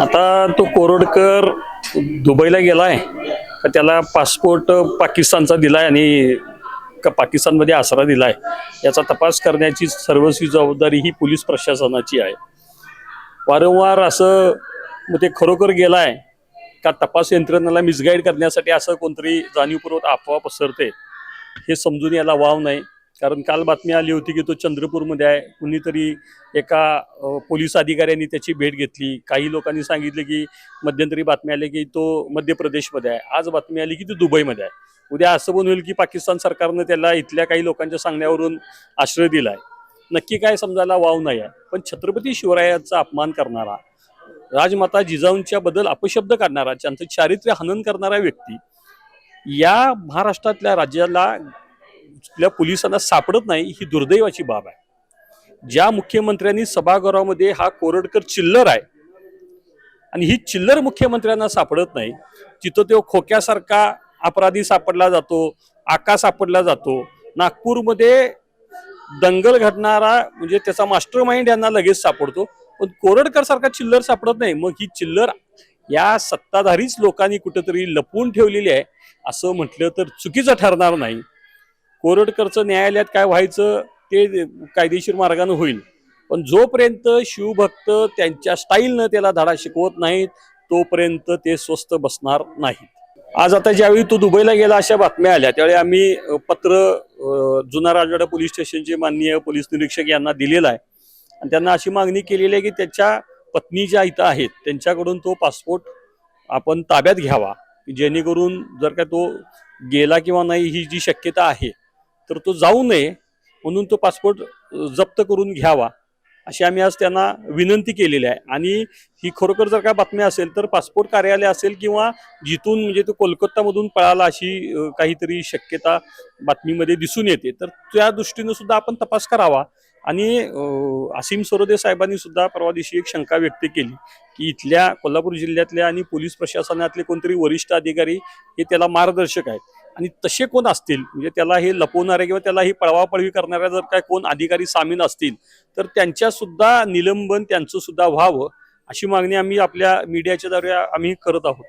आता तो कोरोडकर दुबईला गेलाय. का त्याला पासपोर्ट पाकिस्तानचा दिलाय आणि का पाकिस्तानमध्ये आसरा दिलाय. याचा तपास करण्याची सर्वस्वी जबाबदारी ही पोलीस प्रशासनाची आहे. वारंवार असं मग ते खरोखर गेलाय का तपास यंत्रणेला मिसगाईड करण्यासाठी असं कोणतरी जाणीवपूर्वक अफवा पसरते हे समजून याला वाव नाही. कारण काल बातमी आली होती की तो चंद्रपूरमध्ये आहे. कुणीतरी एका पोलीस अधिकाऱ्यांनी त्याची भेट घेतली. काही लोकांनी सांगितले की मध्यंतरी बातमी आली की तो मध्य प्रदेशमध्ये आहे. आज बातमी आली की तो दुबईमध्ये आहे. उद्या असं पण होईल की पाकिस्तान सरकारनं त्याला इथल्या काही लोकांच्या सांगण्यावरून आश्रय दिलाय. नक्की काय समजायला वाव नाही आहे पण छत्रपती शिवरायाचा अपमान करणारा राजमाता जिजाऊंच्या बद्दल अपशब्द काढणारा त्यांचं चारित्र्य हनन करणारा व्यक्ती या महाराष्ट्रातल्या राज्याला आपल्या पोलिसांना सापडत नाही ही दुर्दैवाची बाब आहे. ज्या मुख्यमंत्र्यांनी सभागृहामध्ये हा कोरडकर चिल्लर आहे आणि ही चिल्लर मुख्यमंत्र्यांना सापडत नाही तिथं तो खोक्यासारखा अपराधी सापडला जातो आका सापडला जातो. नागपूरमध्ये दंगल घडणारा म्हणजे त्याचा मास्टर माइंड यांना लगेच सापडतो. पण कोरडकर सारखा चिल्लर सापडत नाही. मग ही चिल्लर या सत्ताधारीच लोकांनी कुठेतरी लपवून ठेवलेली आहे असं म्हटलं तर चुकीचं ठरणार नाही. कोरडकरचं न्यायालयात काय व्हायचं ते कायदेशीर मार्गाने होईल. पण जोपर्यंत शिवभक्त त्यांच्या स्टाईलनं त्याला धडा शिकवत नाहीत तोपर्यंत ते स्वस्त बसणार नाहीत. आज आता ज्यावेळी तो दुबईला गेला अशा बातम्या आल्या. त्यावेळी आम्ही पत्र जुना राजवाडा पोलीस स्टेशनचे माननीय पोलीस निरीक्षक यांना दिलेलं आहे. आणि त्यांना अशी मागणी केलेली आहे की त्याच्या पत्नी ज्या इथं आहेत त्यांच्याकडून तो पासपोर्ट आपण ताब्यात घ्यावा. जेणेकरून जर का तो गेला किंवा नाही ही जी शक्यता आहे तर तो जाऊ नये म्हणून तो पासपोर्ट जप्त करून घ्यावा अशी आम्ही आज त्यांना विनंती केलेली आहे. आणि ही खरोखर जर का बातमी असेल तर पासपोर्ट कार्यालय असेल किंवा जिथून म्हणजे तो कोलकातामधून पळाला अशी काहीतरी शक्यता बातमीमध्ये दिसून येते. तर त्या दृष्टीनं सुद्धा आपण तपास करावा. आणि अ, असीम सरोदे साहेबांनी सुद्धा परवा दिवशी एक शंका व्यक्त केली की इथल्या कोल्हापूर जिल्ह्यातल्या आणि पोलीस प्रशासनातले कोणतरी वरिष्ठ अधिकारी हे त्याला मार्गदर्शक आहेत. आणि तसे कोण असतील? म्हणजे त्याला हे लपवणारे किंवा त्याला ही पळवापळवी करणाऱ्या जर काय कोण अधिकारी सामील असतील तर त्यांच्यासुद्धा निलंबन त्यांचं सुद्धा व्हावं अशी मागणी आम्ही आपल्या मीडियाच्या द्वारे आम्ही करत आहोत.